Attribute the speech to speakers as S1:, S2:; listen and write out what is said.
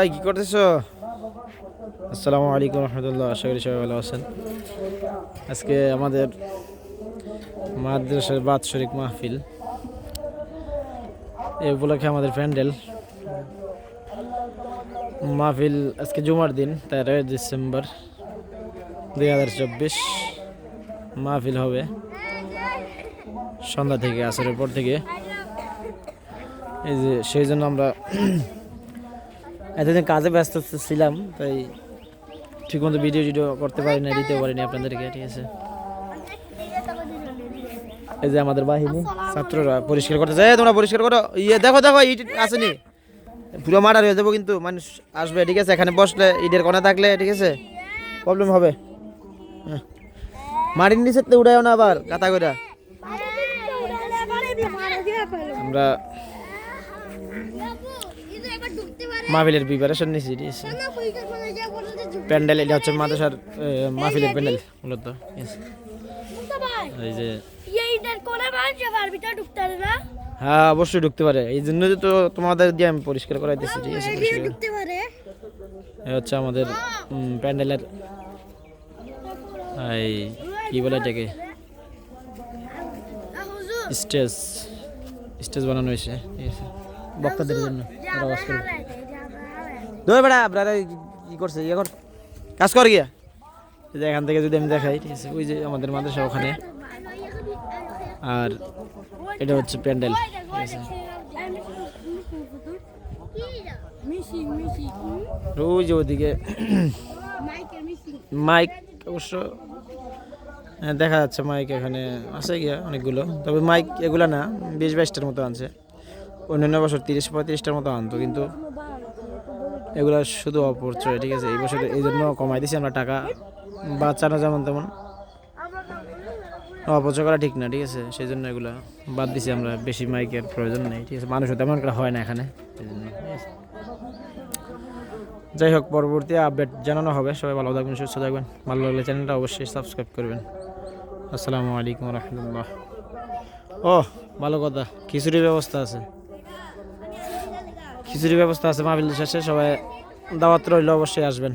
S1: এই, কি করতেছো? আসসালামু আলাইকুম রহমতুল্লাহ, আশা করি সবাই ভালো আছেন। আজকে আমাদের মাদ্রাসার বাৎসরিক মাহফিল। এ উপলক্ষে আমাদের প্যান্ডেল। মাহফিল আজকে জুমার দিন, তেরোই ডিসেম্বর দুই হাজার চব্বিশ। মাহফিল হবে সন্ধ্যা থেকে, আসরের পর থেকে। এই যে সেই জন্য আমরা এতদিন কাজে ব্যস্ত ছিলাম, তাই ঠিক মতো ভিডিও টিডিও করতে পারি না দিতে পারিনি আপনাদেরকে, ঠিক আছে। এই যে আমাদের বাহিনী, ছাত্ররা পরিষ্কার করতে যায় তোমরা পরিষ্কার করো। ইয়ে দেখো দেখো, ইট আসেনি। পুরো মার্ডার হয়ে যাব কিন্তু মানুষ আসবে, ঠিক আছে? এখানে বসলে ইটের কোণে থাকলে, ঠিক আছে? প্রবলেম হবে। হ্যাঁ। মাটির নিচে উঠাও না আবার কাতা করে আমরা মাহফিলের প্রিপারেশন নিয়েছি প্যান্ডেল এটা হচ্ছে মাদ্রাসার এ, মাহফিলের প্যান্ডেল মূলত এই যে হ্যাঁ অবশ্যই ঢুকতে পারে। এই জন্য তো তোমাদের দিয়ে আমি পরিষ্কার করাই দিচ্ছি ঠিক আছে। এই হচ্ছে আমাদের প্যান্ডেলের এই কি বলে এটাকে? স্টেজ স্টেজ বানানো হয়েছে ঠিক আছে। বক্তাদের জন্য। বেড়া আপনারা কি করছে ইয়ে কর। কাজ কর গিয়া। যে এখান থেকে যদি আমি দেখাই ঠিক আছে? ওই যে আমাদের মাদ্রাসা ওখানে। আর এটা হচ্ছে প্যান্ডেল ঠিক যে ওদিকে মাইক অবশ্য হ্যাঁ, দেখা যাচ্ছে মাইক এখানে আছে গিয়া অনেকগুলো। তবে মাইক এগুলো না বিশ বাইশটার মতো আনছে। অন্যান্য বছর তিরিশ পঁয়ত্রিশটার মতো আনতো, কিন্তু এগুলো শুধু অপরিচয়, ঠিক আছে? এই বছর এই জন্য কমাই দিছি আমরা টাকা। বাঁচানো যেমন তেমন। অপচয় করা ঠিক না, ঠিক আছে? সেই জন্য এগুলো বাদ দিছি আমরা, বেশি মাইকের প্রয়োজন নেই, ঠিক আছে? মানুষও তেমন করে হয় না এখানে, সেই জন্য? যাই হোক, পরবর্তী আপডেট জানানো হবে। সবাই ভালো থাকবেন, সুস্থ থাকবেন। ভালো লাগলে চ্যানেলটা অবশ্যই সাবস্ক্রাইব করবেন। আসসালামু আলাইকুম রহমতুল্লাহ। ও ভালো কথা। খিচুড়ির ব্যবস্থা আছে। খিচুড়ির ব্যবস্থা আছে মাহবিল শেষে সবাই দাওয়াত রইল অবশ্যই আসবেন।